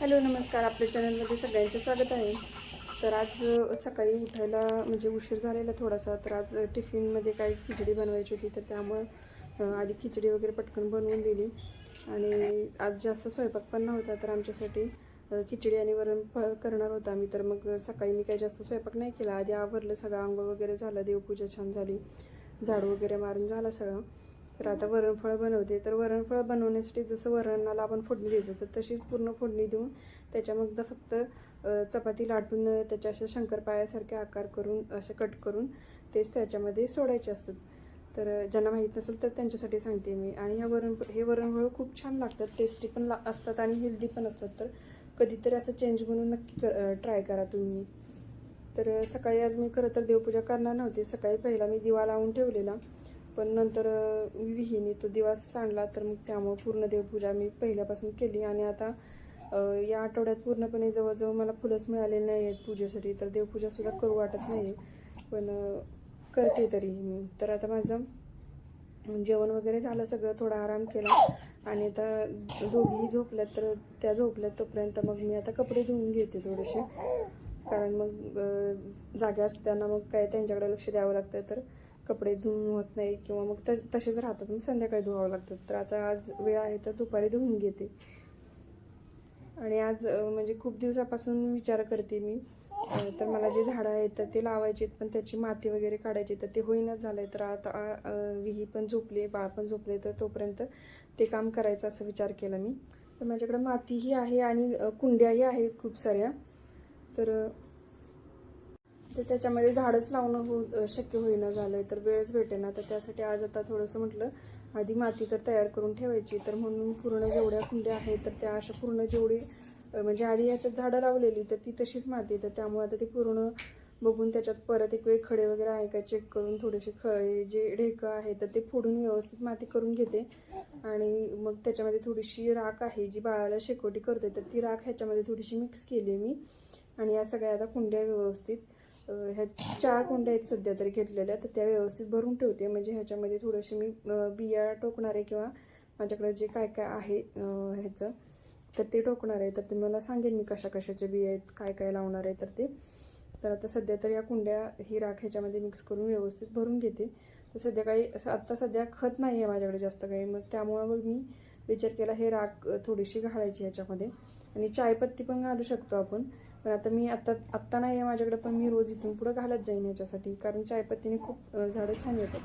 Hello नमस्कार. आपल्या चॅनलमध्ये सगळ्यांचे स्वागत आहे. तर आज सकाळी उठायला म्हणजे उशीर झालेला थोडासा तर आज टिफिनमध्ये काही खिचडी बनवायची होती तर त्यामुळं आधी खिचडी वगैरे पटकन बनवून दिली. आणि आज जास्त स्वयंपाक पण नव्हता तर आमच्यासाठी खिचडी आणि वरण प करणार होता आम्ही. तर मग सकाळी मी काही जास्त स्वयंपाक नाही केला. आधी आवरलं सगळं आंघोळ वगैरे झालं देवपूजा छान झाली. झाड वगैरे मारून झाला सगळं. तर आता वरणफळं बनवते. तर वरणफळं बनवण्यासाठी जसं वरणाला आपण फोडणी देतो तर तशीच पूर्ण फोडणी देऊन त्याच्यामध्ये फक्त चपाती लाटून त्याच्या अशा शंकरपायासारखे आकार करून असे कट करून तेच त्याच्यामध्ये सोडायचे असतात. तर ज्यांना माहीत नसेल तर त्यांच्यासाठी सांगते मी. आणि ह्या वरण हे वरणफळं खूप छान लागतात. टेस्टी पण ला असतात आणि हेल्दी पण असतात. तर कधीतरी असं चेंज म्हणून नक्की ट्राय करा तुम्ही. तर सकाळी आज मी खरं तर देवपूजा करणार नव्हते. सकाळी पहिला मी दिवा लावून ठेवलेला. पण नंतर विहिनी तो दिवस सांडला तर मग त्यामुळं पूर्ण देवपूजा मी पहिल्यापासून केली. आणि आता या आठवड्यात पूर्णपणे जवळजवळ मला फुलंच मिळालेली नाही आहेत पूजेसाठी तर देवपूजासुद्धा करू वाटत नाही पण करते तरी मी. तर आता माझं जेवण वगैरे झालं सगळं थोडा आराम केला. आणि आता दोघीही झोपल्यात तर त्या झोपल्यात तोपर्यंत मग मी आता कपडे धुवून घेते थोडेसे. कारण मग जागे असताना मग काय त्यांच्याकडे लक्ष द्यावं लागतं तर कपडे धुवून होत नाही किंवा मग तस तसेच राहतात. मग संध्याकाळी धुवावं लागतात तर आता आज वेळ आहे तर दुपारी धुवून घेते. आणि आज म्हणजे खूप दिवसापासून विचार करते मी. तर मला जे झाडं आहेत तर ते लावायचे पण त्याची माती वगैरे काढायची तर ते होईनाच झालंय. तर आता विही पण झोपली बाळ पण झोपले तर तोपर्यंत ते काम करायचं असं विचार केला मी. तर माझ्याकडे मातीही आहे आणि कुंड्याही आहे खूप साऱ्या. तर तर त्याच्यामध्ये झाडच लावणं हो शक्य होईना झालंय तर वेळच भेटेना. तर त्यासाठी आज आता थोडंसं म्हटलं आधी माती तर तयार करून ठेवायची तर म्हणून पूर्ण जेवढ्या कुंड्या आहेत तर त्या अशा पूर्ण जेवढी म्हणजे आधी याच्यात झाडं लावलेली तर ती तशीच माती आहे. तर त्यामुळे आता ती पूर्ण बघून त्याच्यात परत एक वेळ खडे वगैरे आहे का चेक करून थोडेसे ख जे ढेकं आहे तर ते फोडून व्यवस्थित माती करून घेते. आणि मग त्याच्यामध्ये थोडीशी राख आहे जी बाळाला शेकोटी करते तर ती राख ह्याच्यामध्ये थोडीशी मिक्स केली मी. आणि या सगळ्या आता कुंड्या व्यवस्थित. ह्या चार कुंड्या आहेत सध्या तरी घेतलेल्या तर त्या व्यवस्थित भरून ठेवते. म्हणजे ह्याच्यामध्ये थोडेसे मी बिया बिया टोकणारे किंवा माझ्याकडे जे काय काय आहे ह्याचं तर ते टोकणार आहे. तर ते मला सांगेन मी कशा कशाचे बिया आहेत काय काय लावणार आहे तर ते. तर आता सध्या तर या कुंड्या ही राख ह्याच्यामध्ये मिक्स करून व्यवस्थित भरून घेते. तर सध्या काही असं आत्ता सध्या खत नाही आहे माझ्याकडे जास्त काही मग त्यामुळं मग मी विचार केला हे राख थोडीशी घालायची ह्याच्यामध्ये. आणि चायपत्ती पण घालू शकतो आपण. पण आता मी आत्ता आत्ता नाही आहे माझ्याकडे पण मी रोज इथून पुढं घालत जाईन याच्यासाठी. कारण चायपत्तीने खूप झाडं छान येतात.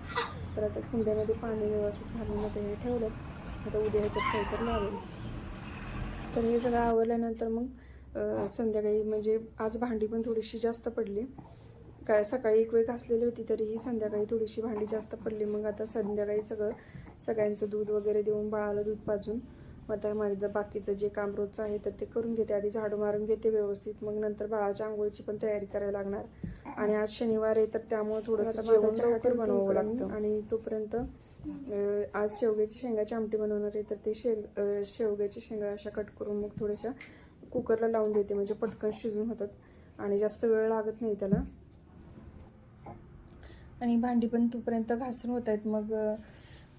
तर आता कुंड्यामध्ये पाणी व्यवस्थित घालून ते हे ठेवलं. आता उद्या ह्याच्यात काहीतरी लावेल. तर हे सगळं आवरल्यानंतर मग संध्याकाळी म्हणजे आज भांडी पण थोडीशी जास्त पडली. काय सकाळी एक वेळ घासलेली होती तरीही संध्याकाळी थोडीशी भांडी जास्त पडली. मग आता संध्याकाळी सगळं सगळ्यांचं दूध वगैरे देऊन बाळाला दूध पाजून. मग आता माझं बाकीचं जे काम रोजचं आहे तर ते करून घेते. आधी झाडू मारून घेते व्यवस्थित. मग नंतर बाळाच्या आंघोळीची पण तयारी करायला लागणार. आणि आज शनिवार आहे तर त्यामुळे थोडंसं जेवण लवकर बनवावं लागतं. आणि तोपर्यंत आज शेवग्याची शेंगाची आमटी बनवणार आहे तर ते अ, शेवग्याची शेंगा अशा कट करून मग थोड्याशा कुकरला लावून देते. म्हणजे पटकन शिजून होतात. आणि जास्त वेळ लागत नाही त्याला. आणि भांडी पण तोपर्यंत घासून होत आहेत. मग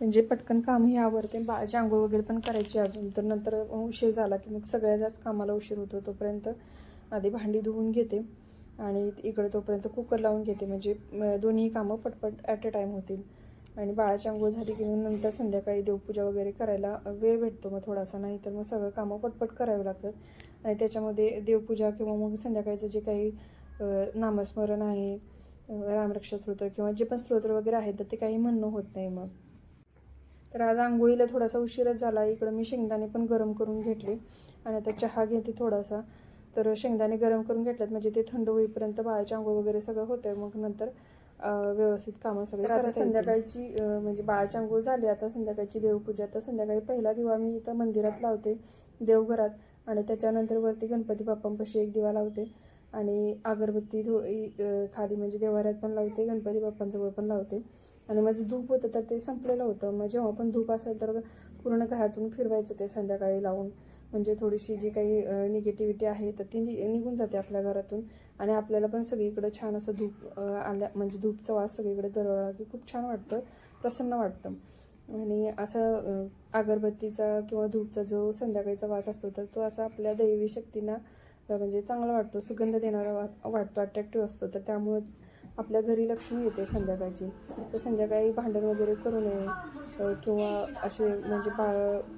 म्हणजे पटकन कामही आवरते बाळाची आंघोळ वगैरे पण करायची अजून. तर नंतर उशीर झाला की मग सगळ्यात जास्त कामाला उशीर होतो. तोपर्यंत आधी भांडी धुवून घेते आणि इकडे तोपर्यंत कुकर लावून घेते. म्हणजे दोन्ही कामं पटपट ॲट अ टाईम होतील. आणि बाळाची आंघोळ झाली की मग नंतर संध्याकाळी देवपूजा वगैरे करायला वेळ भेटतो मग थोडासा. नाही तर मग सगळं कामं पटपट करावी लागतात. आणि त्याच्यामध्ये देवपूजा किंवा मग संध्याकाळचं जे काही नामस्मरण आहे रामरक्षा रामरक्ष स्तोत्र किंवा जे पण स्तोत्र वगैरे आहेत तर ते काही म्हणणं होत नाही मग. तर आज आंघोळीला थोडासा उशीरच झाला. इकडं मी शेंगदाणे पण गरम करून घेतले आणि आता चहा घेते थोडासा. तर शेंगदाणे गरम करून घेतल्यात म्हणजे ते थंड होईपर्यंत बाळाची आंघोळ वगैरे सगळं होतं मग नंतर व्यवस्थित कामं सगळे आता संध्याकाळची म्हणजे बाळाची आंघोळ झाली. आता संध्याकाळची देवपूजा. तर संध्याकाळी पहिला दिवा मी इथं मंदिरात लावते देवघरात. आणि त्याच्यानंतर वरती गणपती बाप्पांपाशी एक दिवा लावते. आणि अगरबत्ती थोडी खाली म्हणजे देवाऱ्यात पण लावते गणपती बाप्पांजवळ पण लावते. आणि माझं धूप होतं तर ते संपलेलं होतं. मग जेव्हा पण धूप असेल तर पूर्ण घरातून फिरवायचं ते संध्याकाळी लावून. म्हणजे थोडीशी जी काही निगेटिव्हिटी आहे तर ती नि- निघून जाते आपल्या घरातून. आणि आपल्याला पण सगळीकडं छान असं धूप आल्या म्हणजे धूपचा वास सगळीकडे दरवळला की खूप छान वाटतं. प्रसन्न वाटतं. आणि असं अगरबत्तीचा किंवा धूपचा जो संध्याकाळीचा वास असतो तर तो असा आपल्या दैवी शक्तींना म्हणजे चांगला वाटतो. सुगंध देणारा वा वाटतो. अट्रॅक्टिव्ह असतो. तर त्यामुळं आपल्या घरी लक्ष्मी येते संध्याकाळची. तर संध्याकाळी भांडण वगैरे करू नये किंवा असे म्हणजे पा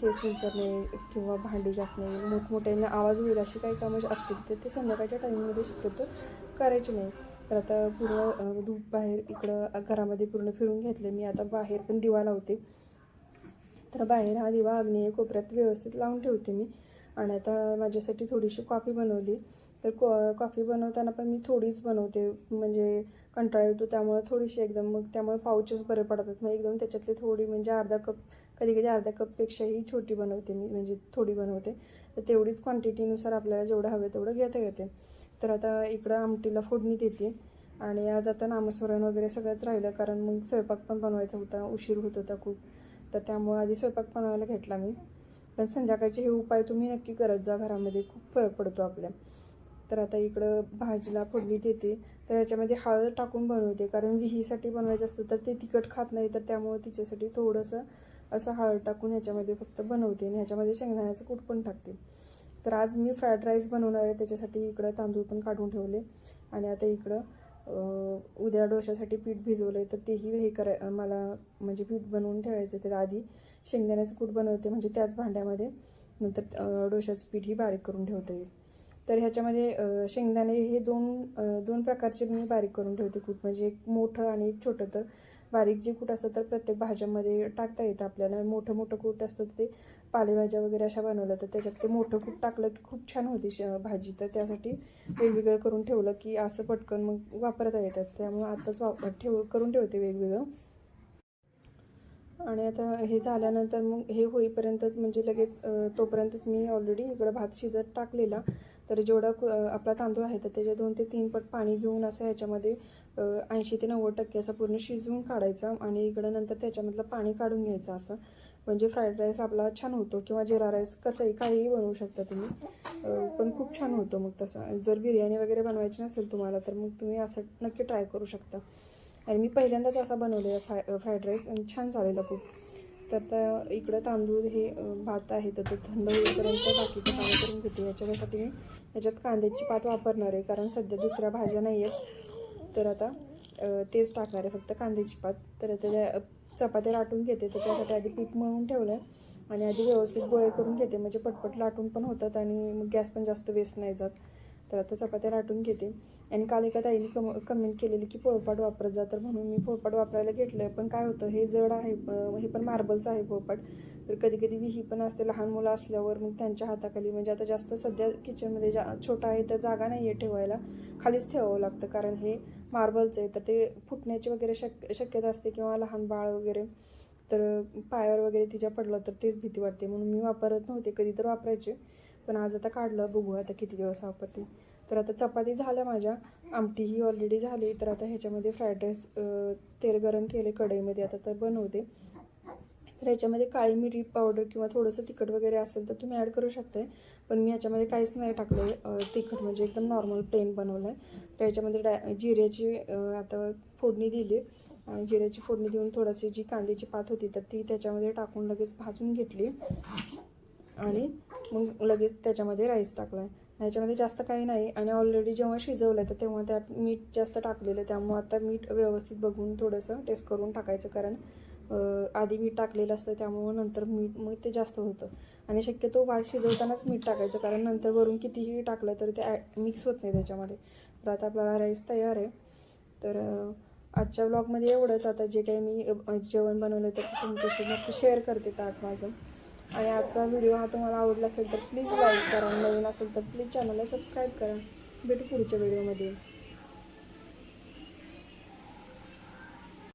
केस विंचरणे किंवा भांडी घासणे मोठमोठ्यांना आवाज होईल अशी काही कामं असतील तर ते संध्याकाळच्या टाईममध्ये शक्यतो करायची नाही. तर आता पूर्ण धूप बाहेर इकडं घरामध्ये पूर्ण फिरून घेतले. मी आता बाहेर पण दिवा लावते. तर बाहेर हा दिवा आग्नेय कोपऱ्यात व्यवस्थित लावून ठेवते मी. आणि आता माझ्यासाठी थोडीशी कॉफी बनवली. तर कॉ कॉफी बनवताना पण मी थोडीच बनवते. म्हणजे कंटाळा येतो त्यामुळे थोडीशी एकदम मग त्यामुळे पाऊचेस बरे पडतात. मग एकदम त्याच्यातले थोडी म्हणजे अर्धा कप कधी कधी अर्धा कपपेक्षाही छोटी बनवते मी म्हणजे थोडी बनवते. तर तेवढीच क्वांटिटीनुसार आपल्याला जेवढं हवे तेवढं घेता येते. तर आता इकडं आमटीला फोडणी देते. आणि आज आता नामस्मरण वगैरे सगळंच राहिलं कारण मग स्वयंपाक पण बनवायचा होता उशीर होत होता खूप. तर त्यामुळे आधी स्वयंपाक बनवायला घेतला मी. पण संध्याकाळचे हे उपाय तुम्ही नक्की करत जा घरामध्ये खूप फरक पडतो आपल्या. तर आता इकडं भाजीला फोडणी देते. तर याच्यामध्ये हळद टाकून बनवते. कारण विहीसाठी बनवायचं असतं तर ते तिखट खात नाही तर त्यामुळे तिच्यासाठी थोडंसं असं हळद टाकून ह्याच्यामध्ये फक्त बनवते. आणि ह्याच्यामध्ये शेंगदाण्याचं कूट पण टाकते. तर आज मी फ्राईड राईस बनवणार आहे. त्याच्यासाठी इकडं तांदूळ पण काढून ठेवले. आणि आता इकडं उद्या डोशासाठी पीठ भिजवलं आहे तर तेही हे कराय मला म्हणजे पीठ बनवून ठेवायचं तर आधी शेंगदाण्याचं कूट बनवते. म्हणजे त्याच भांड्यामध्ये. नंतर डोशाचं पीठही बारीक करून ठेवते. तर ह्याच्यामध्ये शेंगदाणे हे दोन दोन प्रकारचे मी बारीक करून ठेवते कूट. म्हणजे एक मोठं आणि एक छोटं. तर बारीक जे कूट असतं तर प्रत्येक भाज्यामध्ये टाकता येतं आपल्याला. मोठं मोठं कूट असतं ते पालेभाज्या वगैरे अशा बनवल्या तर त्याच्यात ते मोठं कूट टाकलं की खूप छान होती श भाजी. तर त्यासाठी वेगवेगळं करून ठेवलं की असं पटकन मग वापरता येतात. त्यामुळे आत्ताच वाप ठेव करून ठेवते वेगवेगळं. आणि आता हे झाल्यानंतर मग हे होईपर्यंतच म्हणजे लगेच तोपर्यंतच मी ऑलरेडी इकडं भात शिजत टाकलेला. तर जेवढा आपला तांदूळ आहे तर त्याच्या दोन ते तीन पट पाणी घेऊन असं ह्याच्यामध्ये ऐंशी ते नव्वद टक्के असं पूर्ण शिजवून काढायचं आणि इकडं नंतर त्याच्यामधलं पाणी काढून घ्यायचं असं. म्हणजे फ्राईड राईस आपला छान होतो किंवा जिरा राईस कसंही काहीही बनवू शकता तुम्ही. पण खूप छान होतो मग तसं. जर बिर्याणी वगैरे बनवायची नसेल तुम्हाला तर मग तुम्ही असं नक्की ट्राय करू शकता. आणि मी पहिल्यांदाच असा बनवलेला फ्राय फ्राईड राईस आणि छान झालेला खूप. तर त्या इकडं तांदूळ हे भात आहे तर ते थंड होईपर्यंत बाकीचं पाणी करून घेते. याच्यासाठी मी याच्यात कांद्याची पात वापरणार आहे कारण सध्या दुसऱ्या भाज्या नाही आहेत. तर आता तेच टाकणार आहे फक्त कांद्याची पात. तर त्या चपात्या लाटून घेते तर त्यासाठी आधी पीठ मळून ठेवलं आहे आणि आधी व्यवस्थित गोळे करून घेते. म्हणजे पटपट लाटून पण होतात आणि मग गॅस पण जास्त वेस्ट नाही जात. तर आता चपात्या लाटून घेते. आणि काल एका ताईने कम कमेंट केलेली की पोळपाट वापरत जा. तर म्हणून मी पोळपाट वापरायला घेतलं आहे पण काय होतं हे जड आहे हे पण मार्बलचं आहे पोळपाट. तर कधी कधी विही पण असते लहान मुलं असल्यावर मग त्यांच्या हाताखाली. म्हणजे आता जास्त सध्या किचनमध्ये जा छोटा आहे तर जागा नाही आहे ठेवायला. खालीच ठेवावं लागतं कारण हे मार्बलचं आहे. तर ते फुटण्याची वगैरे शक शक्यता असते किंवा लहान बाळ वगैरे. तर पायावर वगैरे तिच्या पडलं तर तेच भीती वाटते. म्हणून मी वापरत नव्हते कधी तर वापरायचे. पण आज आता काढलं बघू आता किती दिवस वापरते तर आता चपाती झाल्या माझ्या आमटी ही ऑलरेडी झाली तर आता ह्याच्यामध्ये फ्राईड राईस तेल गरम केले कढईमध्ये आता तर बनवते. तर ह्याच्यामध्ये काळी मिरी पावडर किंवा थोडंसं तिखट वगैरे असेल तर तुम्ही ॲड करू शकताय. पण मी ह्याच्यामध्ये काहीच नाही टाकलं आहे तिखट म्हणजे एकदम नॉर्मल प्लेन बनवलं आहे तर ह्याच्यामध्ये डाय जिऱ्याची आता फोडणी दिली. आणि जिऱ्याची फोडणी देऊन थोडीशी जी कांद्याची पात होती तर ती त्याच्यामध्ये टाकून लगेच भाजून घेतली. आणि मग लगेच त्याच्यामध्ये राईस टाकला आहे ह्याच्यामध्ये जास्त काही नाही. आणि ऑलरेडी जेव्हा शिजवलं तर तेव्हा त्यात मीठ जास्त टाकलेलं त्यामुळे आता मीठ व्यवस्थित बघून थोडंसं टेस्ट करून टाकायचं. कारण आधी मीठ टाकलेलं असतं त्यामुळं नंतर मीठ मग ते जास्त होतं. आणि शक्यतो भात शिजवतानाच मीठ टाकायचं. कारण नंतर वरून कितीही टाकलं तर ते मिक्स होत नाही त्याच्यामध्ये. तर आता आपला राईस तयार आहे. तर आजच्या ब्लॉगमध्ये एवढंच. आता जे काही मी जेवण बनवलं तर तुमच्याशी नक्की शेअर करते ताट माझं. आणि आजचा व्हिडिओ हा तुम्हाला आवडला असेल तर प्लीज लाईक करा. नवीन असेल तर प्लीज चॅनलला सबस्क्राईब करा. भेटू पुढच्या व्हिडिओमध्ये